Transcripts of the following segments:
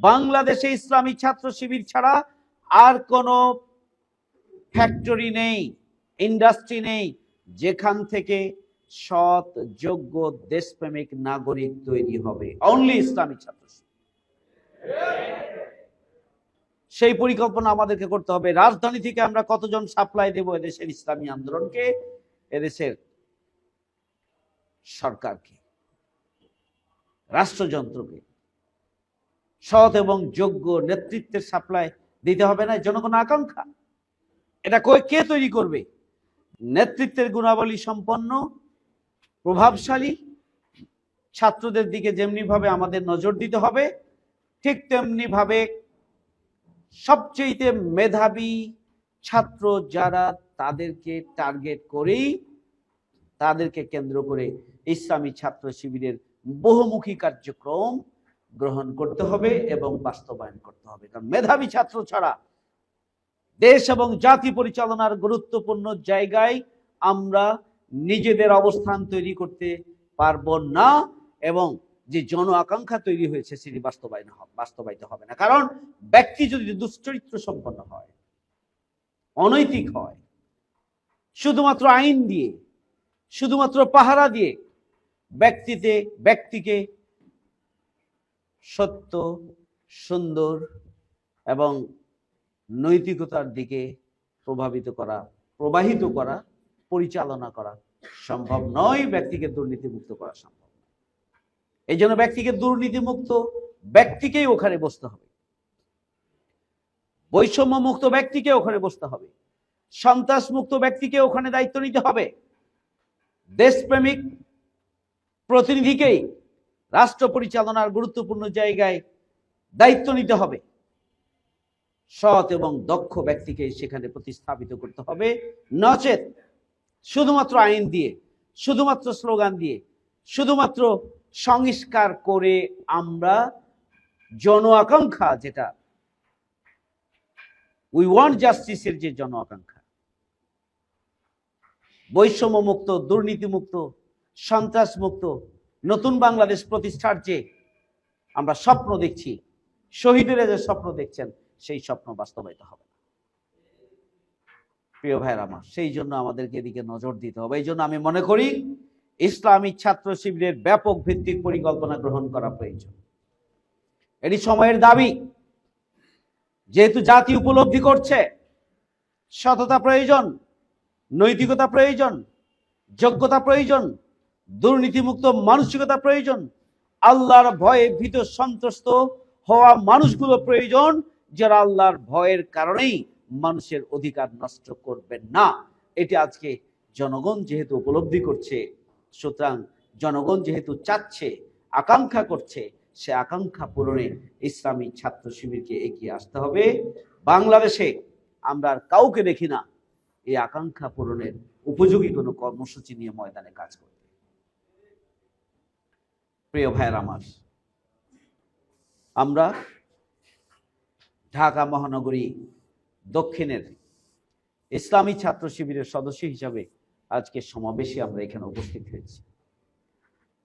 বাংলাদেশে ইসলামী ছাত্র শিবির ছাড়া আর কোনো ফ্যাক্টরি নেই ইন্ডাস্ট্রি নেই, যেখান থেকে সৎ, যোগ্য, দেশপ্রেমিক নাগরিক তৈরি হবে। অনলি ইসলামী ছাত্র সেই পরিকল্পনা আমাদেরকে করতে হবে। রাজধানী থেকে আমরা কতজন সাপ্লাই দেব এদেশের ইসলামী আন্দোলনকে? এদেশের সরকারকে, রাষ্ট্রযন্ত্রকে। সৎ এবং যোগ্য নেতৃত্বের সাপ্লাই দিতে হবে না, জনগণ আকাঙ্ক্ষা। এটা কই- কে তৈরি করবে? নেতৃত্বের গুণাবলী সম্পন্ন, প্রভাবশালী, ছাত্রদের দিকে যেমনি ভাবে আমাদের নজর দিতে হবে, ঠিক তেমনি ভাবে সবচেয়ে মেধাবী ছাত্র যারা তাদেরকে টার্গেট করেই তাদেরকে কেন্দ্র করে ইসলামী ছাত্র শিবিরের বহুমুখী কার্যক্রম গ্রহণ করতে হবে এবং বাস্তবায়ন করতে হবে। কারণ মেধাবী ছাত্র ছাড়া দেশ এবং জাতি পরিচালনার গুরুত্বপূর্ণ জায়গায় আমরা নিজেদের অবস্থান তৈরি করতে পারব না এবং যে জন আকাঙ্ক্ষা তৈরি হয়েছে সেটি বাস্তবায়ন বাস্তবায়িত হবে না। কারণ ব্যক্তি যদি দুশ্চরিত্র সম্পন্ন হয়, অনৈতিক হয়, শুধুমাত্র আইন দিয়ে, শুধুমাত্র পাহারা দিয়ে ব্যক্তিতে, ব্যক্তিকে সত্য, সুন্দর এবং নৈতিকতার দিকে প্রভাবিত করা, প্রবাহিত করা, পরিচালনা করা সম্ভব নয়, ব্যক্তিকে দুর্নীতিমুক্ত করা সম্ভব। এই জন্য ব্যক্তিকে দুর্নীতিমুক্ত ব্যক্তিকেই ওখানে বসতে হবে। বৈষম্য মুক্ত ব্যক্তিকে ওখানে বসতে হবে। সন্ত্রাস মুক্ত ব্যক্তিকে ওখানে দায়িত্ব নিতে হবে। দেশপ্রেমিক প্রতিনিধিকেই রাষ্ট্র পরিচালনার গুরুত্বপূর্ণ জায়গায় দায়িত্ব নিতে হবে। সৎ এবং দক্ষ ব্যক্তিকে সেখানে প্রতিস্থাপিত করতে হবে। নচেত শুধুমাত্র আইন দিয়ে, শুধুমাত্র স্লোগান দিয়ে, শুধুমাত্র সংস্কার করে আমরা জন আকাঙ্ক্ষা যেটা উই ওয়ান্ট জাস্টিসের যে জন আকাঙ্ক্ষা। বৈষম্য মুক্ত দুর্নীতি মুক্ত সন্ত্রাস মুক্ত নতুন বাংলাদেশ প্রতিষ্ঠার যে আমরা স্বপ্ন দেখছি শহীদেরা যে স্বপ্ন দেখছেন, সেই স্বপ্ন বাস্তবায়িত হবে প্রিয় ভাইয়ের আমার, সেই জন্য আমাদেরকে এদিকে নজর দিতে হবে। এই জন্য আমি মনে করি, ইসলামী ছাত্র শিবিরের ব্যাপক ভিত্তিক পরিকল্পনা গ্রহণ করা প্রয়োজন। এটি সময়ের দাবি, যেহেতু জাতি উপলব্ধি করছে, সততা প্রয়োজন, নৈতিকতা প্রয়োজন, যোগ্যতা প্রয়োজন দুর্নীতিমুক্ত মানসিকতা প্রয়োজন। আল্লাহর ভয়ে ভীত সন্ত্রস্ত হওয়া মানুষগুলো প্রয়োজন, যারা আল্লাহর ভয়ের কারণেই মানুষের অধিকার নষ্ট করবেন না। এটি আজকে জনগণ যেহেতু উপলব্ধি করছে, সুতরাং জনগণ যেহেতু চাচ্ছে, আকাঙ্ক্ষা করছে, সে আকাঙ্ক্ষা পূরণে ইসলামী ছাত্র শিবিরকে এগিয়ে আসতে হবে। বাংলাদেশে আমরা আর কাউকে দেখি না। এই আকাঙ্ক্ষা পূরণের উপযোগী কোনো কর্মসূচি নিয়ে ময়দানে কাজ করতে প্রিয় ভাইয়ের আমার, আমরা ঢাকা মহানগরী দক্ষিণের ইসলামী ছাত্র শিবিরের সদস্য হিসাবে আজকে সমাবেশে আমরা এখানে উপস্থিত হয়েছি।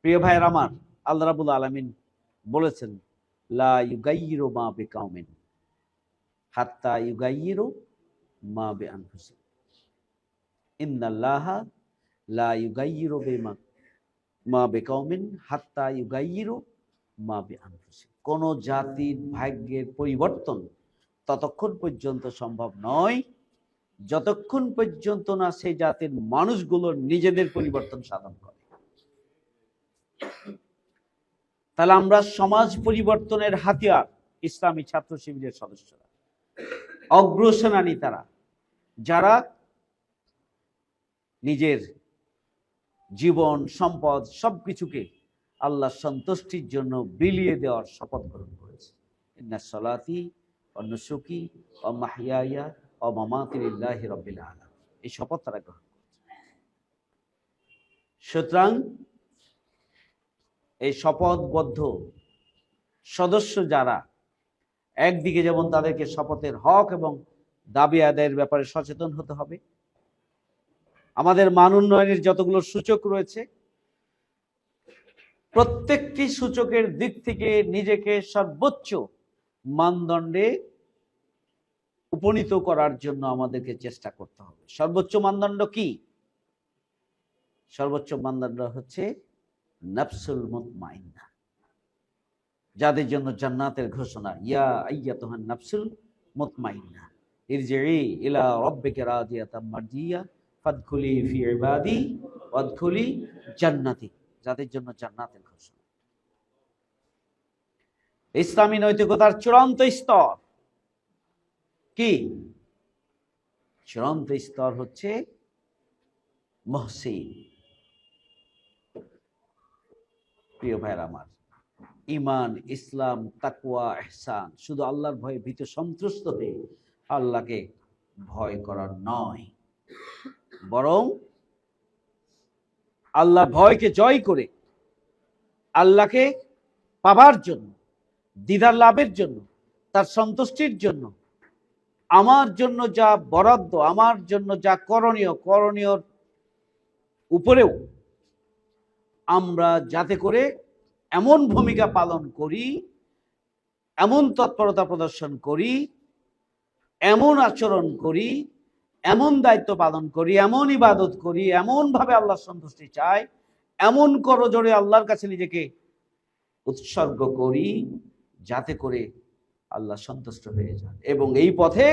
প্রিয় ভাইয়ের আমার, আল্লাহ রাবুল আলমিন বলেছেন, লা ইউগাইয়িরু মা বিকাউমিন হাত্তা ইউগাইয়িরু মা বিআনফুসিহিম। ইন্নাল্লাহা লা ইউগাইয়িরু বিমা মা বিকাউমিন হাত্তা ইউগাইয়িরু মা বিআনফুসিহিম কোন জাতির ভাগ্যের পরিবর্তন ততক্ষণ পর্যন্ত সম্ভব নয়, যতক্ষণ পর্যন্ত না সেই জাতির মানুষগুলো নিজেদের পরিবর্তন সাধন করে। তাহলে আমরা সমাজ পরিবর্তনের হাতিয়ার ইসলামী ছাত্র শিবিরের সদস্যরা, অগ্রসেনানী তারা, যারা নিজের জীবন, সম্পদ, সবকিছুকে আল্লাহ সন্তুষ্টির জন্য বিলিয়ে দেওয়ার শপথ গ্রহণ করেছে। ইন্না সলাতি অন্নসুকি ও মাহিয়া ও মামাতিল্লাহ রবিল আলম এই শপথ তারা গ্রহণ করেছে। সুতরাং এই শপথবদ্ধ সদস্য যারা একদিকে যেমন তাদেরকে শপথের হক এবং দাবি আদায়ের ব্যাপারে সচেতন হতে হবে আমাদের মান উন্নয়নের যতগুলো সূচক রয়েছে, প্রত্যেকটি সূচকের দিক থেকে নিজেকে সর্বোচ্চ মানদণ্ডে উপনীত করার জন্য আমাদেরকে চেষ্টা করতে হবে। সর্বোচ্চ মানদণ্ড কি? সর্বোচ্চ মানদণ্ড হচ্ছে নাফসুল মুতমাইন্না, যাদের জন্য জান্নাতের ঘোষণা, ইয়া আইয়াতুহান নাফসুল মুতমাইন্না ইরজিই ইলা রাব্বিকা রাদিয়াতাম মারদিয়া ফাদখুলি ফি ইবাদি, ওয়াদখুলি জান্নাতি, যাদের জন্য জান্নাতের ঘোষণা। ইসলামী নৈতিকতার চূড়ান্ত স্তর কি? চূড়ান্ত স্তর হচ্ছে মহসিন। প্রিয় ভাইয়ের আমার ইমান ইসলাম তাকুয়া এহসান শুধু আল্লাহর ভয়ে ভীত সন্তুষ্ট হয়ে আল্লাহকে ভয় করার নয়। বরং আল্লাহ ভয়কে জয় করে আল্লাহকে পাবার জন্য দিদার লাভের জন্য, তার সন্তুষ্টির জন্য, আমার জন্য যা বরাদ্দ, আমার জন্য যা করণীয়, করণীয়র উপরেও আমরা যাতে করে এমন ভূমিকা পালন করি, এমন তৎপরতা প্রদর্শন করি, এমন আচরণ করি এমন দায়িত্ব পালন করি, এমন ইবাদত করি এমন ভাবে আল্লাহর সন্তুষ্টি চাই, এমন করজোড়ে আল্লাহর কাছে নিজেকে উৎসর্গ করি যাতে করে আল্লাহ সন্তুষ্ট হয়ে যান। এবং এই পথে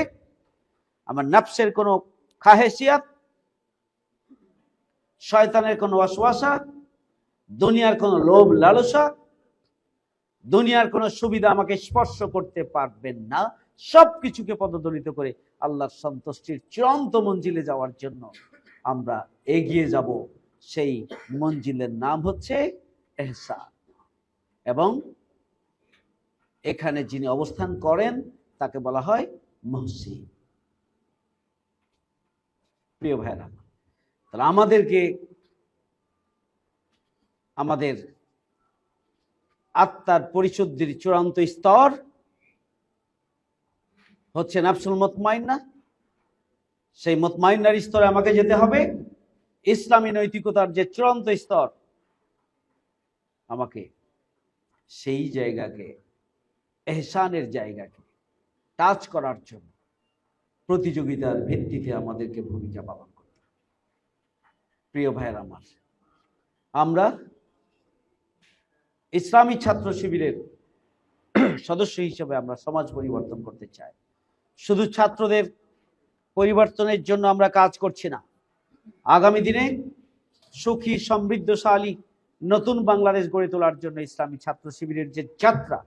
আমার নাফসের কোনো খাহেসিয়াত শয়তানের কোনো অশ্বাসা, দুনিয়ার কোনো লোভ লালসা, দুনিয়ার কোনো সুবিধা আমাকে স্পর্শ করতে পারবেন না সব কিছুকে পদদলিত করে আল্লাহর সন্তুষ্টির চূড়ান্ত মঞ্জিলে যাওয়ার জন্য আমরা এগিয়ে যাব। সেই মঞ্জিলের নাম হচ্ছে এহসা এবং এখানে যিনি অবস্থান করেন, তাকে বলা হয় মহসিন। প্রিয় ভাইরা তাহলে আমাদেরকে আমাদের আত্মার পরিশুদ্ধির চূড়ান্ত স্তর হচ্ছে নাফসুল মতমাইন্না। সেই মতমাইন্নার স্তরে আমাকে যেতে হবে। ইসলামী নৈতিকতার যে চূড়ান্ত স্তর, আমাকে সেই জায়গাকে, এহসানের জায়গাকে টাচ করার জন্য প্রতিযোগিতার ভিত্তিতে আমাদেরকে ভূমিকা পালন করতে। প্রিয় ভাইয়ের আমার, আমরা ইসলামী ছাত্র শিবিরের সদস্য হিসেবে আমরা সমাজ পরিবর্তন করতে চাই। শুধু ছাত্রদের পরিবর্তনের জন্য আমরা কাজ করছি না। আগামী দিনে সুখী, সমৃদ্ধশালী, নতুন বাংলাদেশ গড়ে তোলার জন্য ইসলামী ছাত্র শিবিরের যে যাত্রা,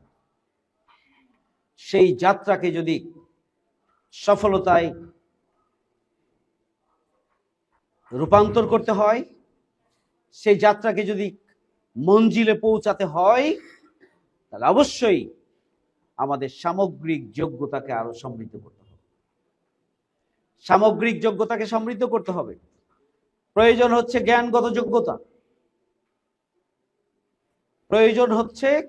সেই যাত্রাকে যদি সফলতায় রূপান্তর করতে হয়, সেই যাত্রাকে যদি মঞ্জিলে পৌঁছাতে হয়, তাহলে অবশ্যই আমাদের সামগ্রিক যোগ্যতাকে আরও সমৃদ্ধ করতে হবে। সামগ্রিক যোগ্যতাকে সমৃদ্ধ করতে হবে। প্রয়োজন হচ্ছে জ্ঞানগত যোগ্যতা। প্রয়োজন হচ্ছে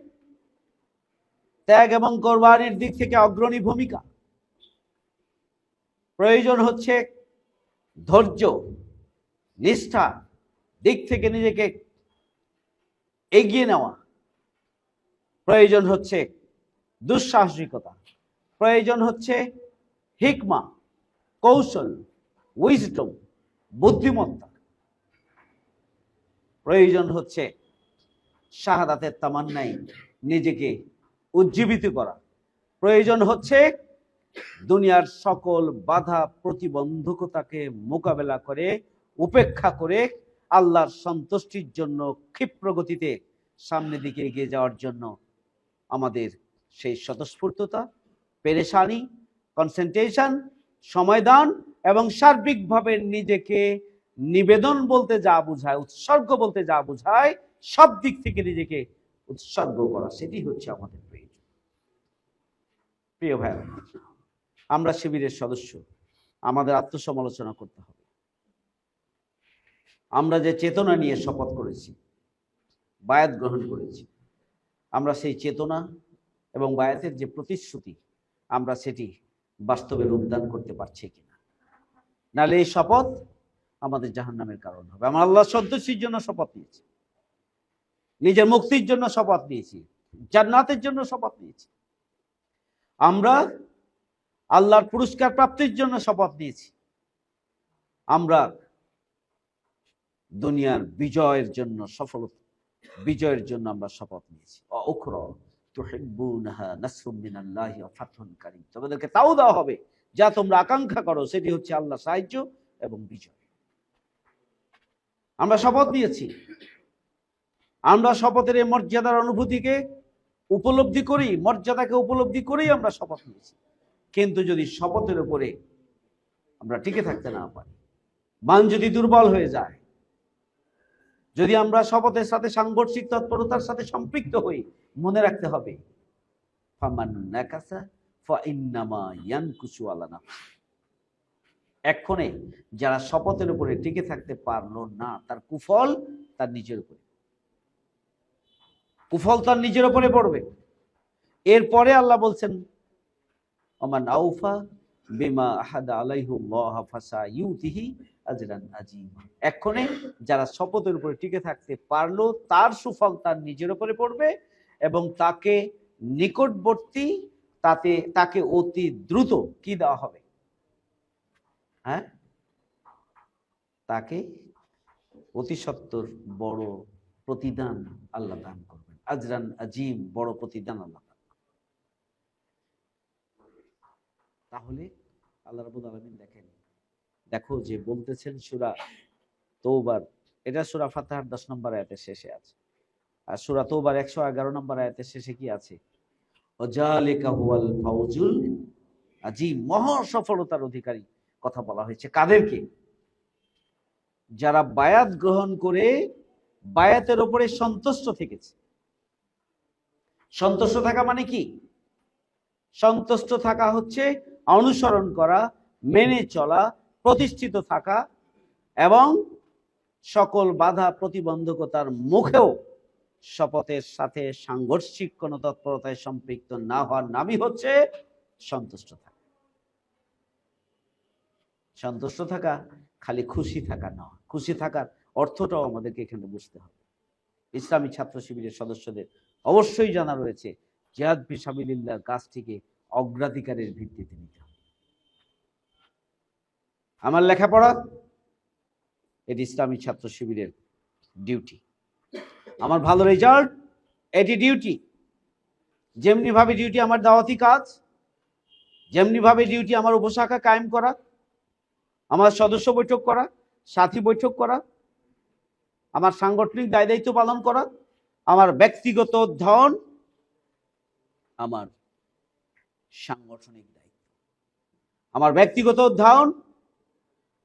ত্যাগ এবং কোরবানির দিক থেকে অগ্রণী ভূমিকা। প্রয়োজন হচ্ছে ধৈর্য, নিষ্ঠা, দিক থেকে নিজেকে এগিয়ে নেওয়া। প্রয়োজন হচ্ছে দুঃসাহসিকতা। প্রয়োজন হচ্ছে হিকমা, কৌশল উইজডম বুদ্ধিমত্তা। প্রয়োজন হচ্ছে শাহাদাতের তামান্নাই নিজেকে উজ্জীবিত করা। প্রয়োজন হচ্ছে দুনিয়ার সকল বাধা প্রতিবন্ধকতাকে মোকাবেলা করে, উপেক্ষা করে আল্লাহর সন্তুষ্টির জন্য ক্ষিপ্রগতিতে সামনের দিকে এগিয়ে যাওয়ার জন্য আমাদের সেই স্বতঃস্ফূর্ততা, পেরেশানি কনসেন্ট্রেশন সময়দান এবং সার্বিকভাবে নিজেকে নিবেদন বলতে যা বোঝায়, উৎসর্গ বলতে যা বোঝায়, সব দিক থেকে নিজেকে উৎসর্গ করা, সেটি হচ্ছে আমাদের প্রয়োজন। প্রিয় ভাই, আমরা শিবিরের সদস্য, আমাদের আত্মসমালোচনা করতে হবে। আমরা যে চেতনা নিয়ে শপথ করেছি, বায়াত গ্রহণ করেছি, আমরা সেই চেতনা এবং বায়াতের যে প্রতিশ্রুতি, আমরা সেটি বাস্তবে রূপদান করতে পারছি কিনা। নাহলে এই শপথ আমাদের জাহান্নামের কারণ হবে। আমরা আল্লাহ সন্তুষ্টির জন্য শপথ নিয়েছি। নিজের মুক্তির জন্য শপথ নিয়েছি। জান্নাতের জন্য শপথ নিয়েছি। আমরা আল্লাহর পুরস্কার প্রাপ্তির জন্য শপথ নিয়েছি। আমরা দুনিয়ার বিজয়ের জন্য সফল বিজয়ের জন্য আমরা শপথ নিয়েছি। অখর তোমাদেরকে তাও দেওয়া হবে, যা তোমরা আকাঙ্ক্ষা করো, সেটি হচ্ছে আল্লাহ সাহায্য এবং বিজয়। আমরা শপথ নিয়েছি। আমরা শপথের এই মর্যাদার অনুভূতিকে উপলব্ধি করি, মর্যাদাকে উপলব্ধি করেই আমরা শপথ নিয়েছি। কিন্তু যদি শপথের উপরে আমরা টিকে থাকতে না পারি, মান যদি দুর্বল হয়ে যায় যদি আমরা শপথের সাথে সাংঘর্ষিক তৎপরতার সাথে সম্পৃক্ত হই, মনে রাখতে হবে। এক্ষণে যারা শপথের উপরে টিকে থাকতে পারল না, তার কুফল তার নিজের উপরে কুফল তার নিজের উপরে পড়বে এরপরে আল্লাহ বলছেন, ওমান আউফা বিমা আহাদা আলাইহুল্লাহ আজরান আজিম এক্ষণে যারা শপথের উপরে টিকে থাকতে পারল, তার সুফল তার নিজের উপরে পড়বে এবং তাকে নিকটবর্তী তাতে, তাকে অতি দ্রুত কি দেওয়া হবে? হ্যাঁ? তাকে অতি সত্তর বড় প্রতিদান আল্লাহ দান করবেন। আজরান আজিম বড় প্রতিদান আল্লাহ দান করবেন। তাহলে আল্লাহ রাবুল আলমিন দেখেন। দেখো যে বলতেছেন সুরা তৌবার এটা সুরা ফাতাহার দশ নম্বর আয়াতের শেষে আছে। আর সুরা তৌবার একশো এগারো নম্বর আয়াতের শেষে কি আছে? ফাউজুল মহা সফলতার অধিকারী কথা বলা হয়েছে। কাদেরকে? যারা বায়াত গ্রহণ করে বায়াতের ওপরে সন্তুষ্ট থেকেছে। সন্তুষ্ট থাকা মানে কি? সন্তুষ্ট থাকা হচ্ছে অনুসরণ করা, মেনে চলা, প্রতিষ্ঠিত থাকা এবং সকল বাধা প্রতিবন্ধকতার মুখেও শপথের সাথে সাংঘর্ষিক কোন তৎপরতায় সম্পৃক্ত না হওয়ার নামই হচ্ছে সন্তুষ্ট থাকা। সন্তুষ্ট থাকা খালি খুশি থাকা না খুশি থাকার অর্থটাও আমাদেরকে এখানে বুঝতে হবে। ইসলামী ছাত্র শিবিরের সদস্যদের অবশ্যই জানা রয়েছে জিহাদ ফিসাবিল্লার কাজটিকে অগ্রাধিকারের ভিত্তিতে নিতে হবে। আমার লেখাপড়া, এটি ইসলামী ছাত্র শিবিরের ডিউটি আমার ভালো রেজাল্ট এটি ডিউটি যেমনি ভাবে ডিউটি আমার দাওয়াতি কাজ যেমনি ভাবে ডিউটি আমার উপশাখা কায়েম করা, আমার সদস্য বৈঠক করা, সাথী বৈঠক করা, আমার সাংগঠনিক দায় দায়িত্ব পালন করা, আমার ব্যক্তিগত ধন আমার সাংগঠনিক দায়িত্ব। আমার ব্যক্তিগত অধ্যয়ন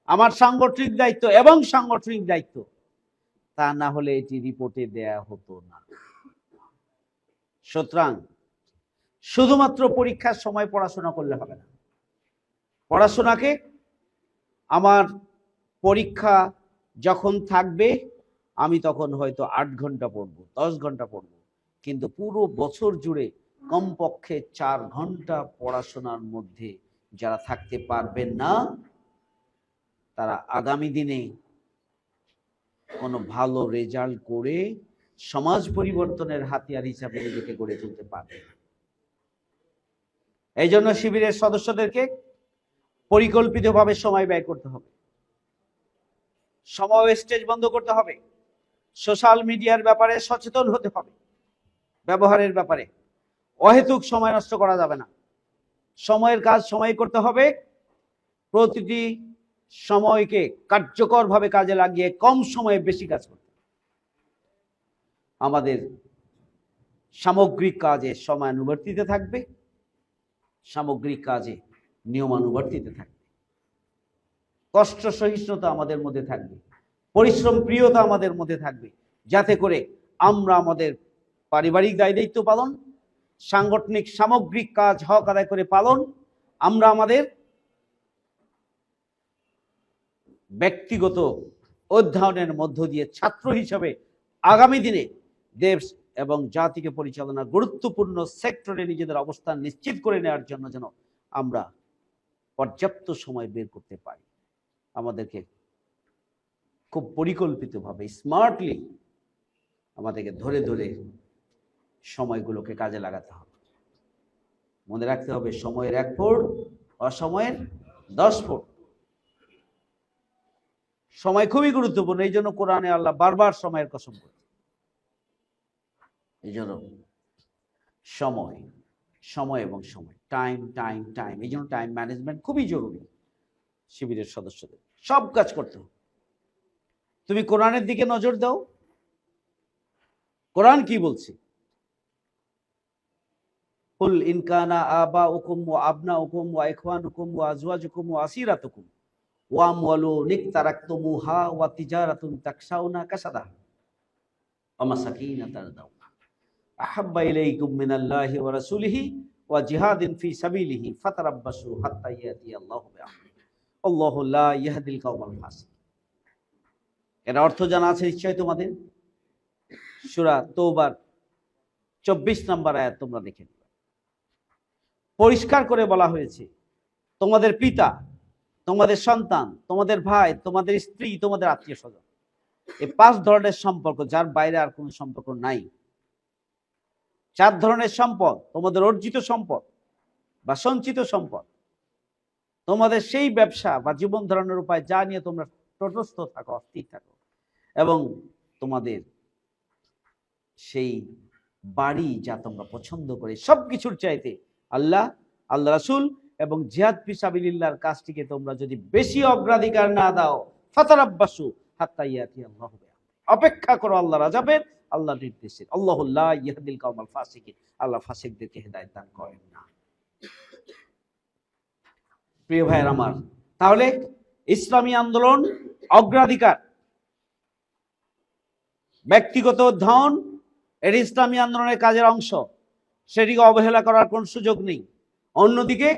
আমার সাংগঠনিক দায়িত্ব এবং সাংগঠনিক দায়িত্ব, তা না হলে এটি রিপোর্টে দেয়া হতো না। সুতরাং শুধুমাত্র পরীক্ষার সময় পড়াশোনা করলে হবে না। পড়াশোনাকে আমার পরীক্ষা যখন থাকবে, আমি তখন হয়তো আট ঘণ্টা পড়ব, দশ ঘণ্টা পড়ব, কিন্তু পুরো বছর জুড়ে কমপক্ষে চার ঘণ্টা পড়াশোনার মধ্যে যারা থাকতে পারবেন না, তারা আগামী দিনে কোনো ভালো রেজাল্ট করে সমাজ পরিবর্তনের হাতিয়ার হিসাবে নিজেকে গড়ে তুলতে পারবে এই জন্য শিবিরের সদস্যদেরকে পরিকল্পিতভাবে সময় ব্যয় করতে হবে। সময় স্টেজ বন্ধ করতে হবে। সোশ্যাল মিডিয়ার ব্যাপারে সচেতন হতে হবে। ব্যবহারের ব্যাপারে। অহেতুক সময় নষ্ট করা যাবে না। সময়ের কাজ সময় করতে হবে। প্রতিটি সময়কে কার্যকরভাবে কাজে লাগিয়ে কম সময়ে বেশি কাজ করতে আমাদের সামগ্রিক কাজে সময়ানুবর্তিতে থাকবে। সামগ্রিক কাজে নিয়মানুবর্তিতে থাকবে। কষ্ট সহিষ্ণুতা আমাদের মধ্যে থাকবে। পরিশ্রম প্রিয়তা আমাদের মধ্যে থাকবে। যাতে করে আমরা আমাদের পারিবারিক দায় দায়িত্ব পালন সাংগঠনিক সামগ্রিক কাজ হক আদায় করে পালন, আমরা আমাদের ব্যক্তিগত অধ্যয়নের মধ্য দিয়ে ছাত্র হিসাবে আগামী দিনে দেশ এবং জাতিকে পরিচালনা গুরুত্বপূর্ণ সেক্টরে নিজেদের অবস্থান নিশ্চিত করে নেওয়ার জন্য যেন আমরা পর্যাপ্ত সময় বের করতে পারি। আমাদেরকে খুব পরিকল্পিতভাবে স্মার্টলি আমাদেরকে ধরে ধরে সময়গুলোকে কাজে লাগাতে হবে। মনে রাখতে হবে, সময়ের এক ফুট অসময়ের দশ ফুট সময় খুবই গুরুত্বপূর্ণ, এই জন্য কোরআনে আল্লাহ বারবার সময়ের কসম করে এই জন্য সময় সময় এবং সময় টাইম টাইম টাইম এই জন্য টাইম ম্যানেজমেন্ট খুবই জরুরি শিবিরের সদস্যদের। সব কাজ করতে হবে। তুমি কোরআনের দিকে নজর দাও। কোরআন কি বলছে? কুল ইনকানা আবা উকুম ওয়া আবনা উকুম ওয়া ইখওয়ান উকুম ওয়া আজওয়াজ উকুম ওয়া আসিরাত উকুম ওয়া আমওয়ালু নিকতারাকতুমুহা ওয়া তিজারাতুন তাকশাউনা কাসাদা। ওয়া মাসাকিনা তারদাউনা। আহাব্বা ইলাইকুম মিনাল্লাহি ওয়া জিহাদিন ফি সাবিলিহি ফাতারাব্বাসু হাত্তা ইয়াতি আল্লাহু লা ইয়াহদিল কওমাল ফাসিক এর অর্থ জানা আছে নিশ্চয় তোমাদের? সূরা তৌবার চব্বিশ নম্বর আয়াত তোমরা দেখে পরিষ্কার করে বলা হয়েছে। তোমাদের পিতা, তোমাদের সন্তান, তোমাদের ভাই, তোমাদের স্ত্রী, তোমাদের আত্মীয় স্বজন এই পাঁচ ধরনের সম্পর্ক যার বাইরে আর কোনো সম্পর্ক নাই। চার ধরনের সম্পদ, তোমাদের অর্জিত সম্পদ বা সঞ্চিত সম্পদ। তোমাদের সেই ব্যবসা বা জীবন ধারণের উপায় যা নিয়ে তোমরা তটস্থ থাকো, অস্থির থাকো এবং তোমাদের সেই বাড়ি যা তোমরা পছন্দ করে সব কিছুর চাইতে আল্লাহ আল্লাহ রাসুল এবং জিহাদ ফিসাবিল্লাহর কাজটিকে তোমরা যদি বেশি অগ্রাধিকার না দাও, ফাতারাব্বাসু অপেক্ষা করো আল্লাহ রাজাবের আল্লাহ নির্দেশের। আল্লাহুল্লাহ ইয়াহদিল কাউমাল আল্লাহ ফাসিকদেরকে হেদায়েত দান করেন না। প্রিয় ভাইয়ের আমার, তাহলে ইসলামী আন্দোলন অগ্রাধিকার, ব্যক্তিগত ধন এর ইসলামী আন্দোলনের কাজের অংশ। সেটিকে অবহেলা করার কোন সুযোগ নেই। অন্যদিকে,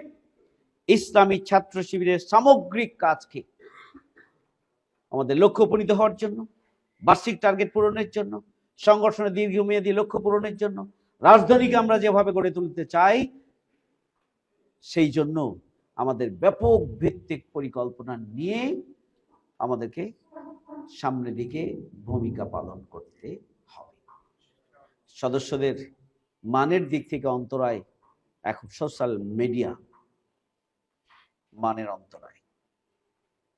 ইসলামী ছাত্র শিবিরের সামগ্রিক কাজকে আমাদের লক্ষ্য উপনীত হওয়ার জন্য, বার্ষিক টার্গেট পূরণের জন্য, সংগঠনের দীর্ঘমেয়াদী লক্ষ্য পূরণের জন্য, রাজধানীকে আমরা যেভাবে গড়ে তুলতে চাই, সেই জন্য আমাদের ব্যাপক ভিত্তিক পরিকল্পনা নিয়ে আমাদেরকে সামনের দিকে ভূমিকা পালন করতে হবে। সদস্যদের মানের দিক থেকে অন্তরায় এখন সোশ্যাল মিডিয়া মানের অন্তরায়।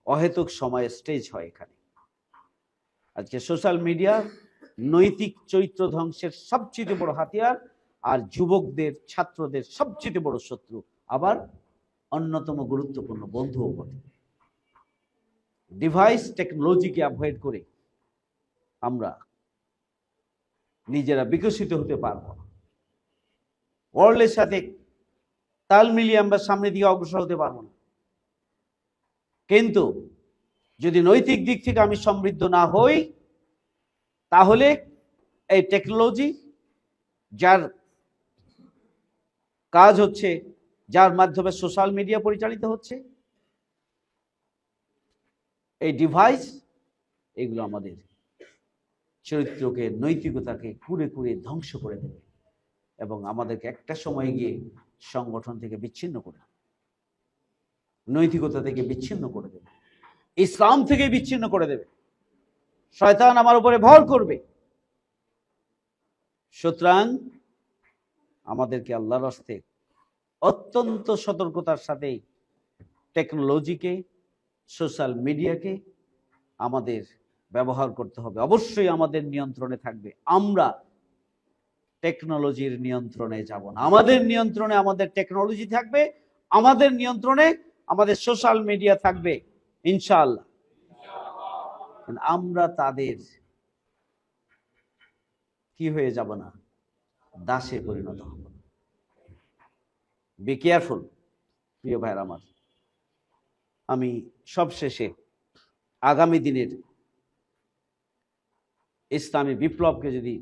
অহেতুক সময়ে স্টেজ হয় এখানে। আজকে সোশ্যাল মিডিয়া নৈতিক চরিত্র ধ্বংসের সবচেয়ে বড় হাতিয়ার আর যুবকদের, ছাত্রদের সবচেয়ে বড় শত্রু আবার অন্যতম গুরুত্বপূর্ণ বন্ধুও বটে। ডিভাইস টেকনোলজিকে অ্যাভয়েড করে আমরা নিজেরা বিকশিত হতে পারব না। ওয়ার্ল্ডের সাথে তাল মিলিয়ে আমরা সামনের দিকে অগ্রসর হতে পারব না। কিন্তু যদি নৈতিক দিক থেকে আমি সমৃদ্ধ না হই, তাহলে এই টেকনোলজি যার কাজ হচ্ছে, যার মাধ্যমে সোশ্যাল মিডিয়া পরিচালিত হচ্ছে, এই ডিভাইস এগুলো আমাদের চরিত্রকে, নৈতিকতাকে কুড়ে কুড়ে ধ্বংস করে দেবে। এবং আমাদেরকে একটা সময় গিয়ে সংগঠন থেকে বিচ্ছিন্ন করে। নৈতিকতা থেকে বিচ্ছিন্ন করে দেবে। ইসলাম থেকে বিচ্ছিন্ন করে দেবে। শয়তান আমার উপরে ভর করবে। সুতরাং আমাদেরকে আল্লাহর হস্তে অত্যন্ত সতর্কতার সাথে টেকনোলজিকে, সোশ্যাল মিডিয়াকে আমাদের ব্যবহার করতে হবে। অবশ্যই আমাদের নিয়ন্ত্রণে থাকবে। আমরা টেকনোলজির নিয়ন্ত্রণে যাব না। আমাদের নিয়ন্ত্রণে আমাদের টেকনোলজি থাকবে, আমাদের নিয়ন্ত্রণে আমাদের সোশ্যাল মিডিয়া থাকবে, ইনশাআল্লাহ। কিন্তু আমরা তাদের কি হয়ে যাব না? দাসে পরিণত হব বি কেয়ারফুল প্রিয় ভাইয়ের আমার। আমি সবশেষে আগামী দিনের ইসলামী বিপ্লবকে যদি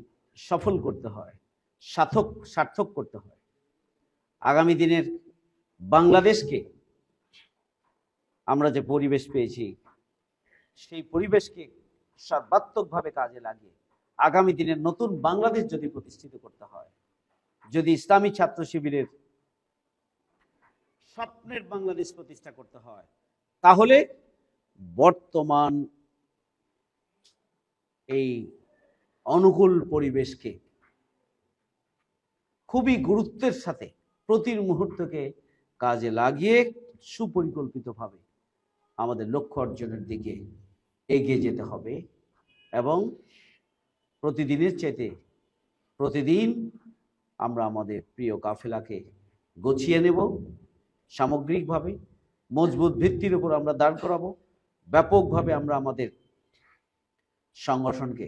সফল করতে হয় সার্থক সার্থক করতে হয় আগামী দিনের বাংলাদেশকে আমরা যে পরিবেশ পেয়েছি, সেই পরিবেশকে সর্বাত্মকভাবে কাজে লাগিয়ে আগামী দিনের নতুন বাংলাদেশ যদি প্রতিষ্ঠিত করতে হয়, যদি ইসলামী ছাত্র শিবিরের স্বপ্নের বাংলাদেশ প্রতিষ্ঠা করতে হয়, তাহলে বর্তমান এই অনুকূল পরিবেশকে খুবই গুরুত্বের সাথে প্রতি মুহূর্তকে কাজে লাগিয়ে সুপরিকল্পিতভাবে আমাদের লক্ষ্য অর্জনের দিকে এগিয়ে যেতে হবে এবং প্রতিদিনের চাইতে প্রতিদিন আমরা আমাদের প্রিয় কাফেলাকে গছিয়ে নেব, সামগ্রিকভাবে মজবুত ভিত্তির উপর আমরা দাঁড় করাবো, ব্যাপকভাবে আমরা আমাদের সংগঠনকে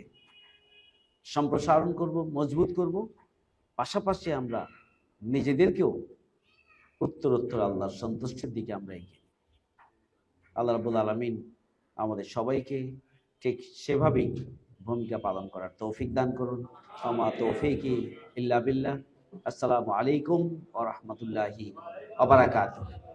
সম্প্রসারণ করব, মজবুত করব পাশাপাশি আমরা নিজেদেরকেও উত্তরোত্তর আল্লাহর সন্তুষ্টির দিকে আমরা এগিয়ে আল্লাহ রাবুল আলমিন আমাদের সবাইকে ঠিক সেভাবেই ভূমিকা পালন করার তৌফিক দান করুন। আমা তৌফিকি ইল্লা বিল্লাহ। আসসালামু আলাইকুম ও রহমতুল্লাহি ওয়া বারাকাতুহু।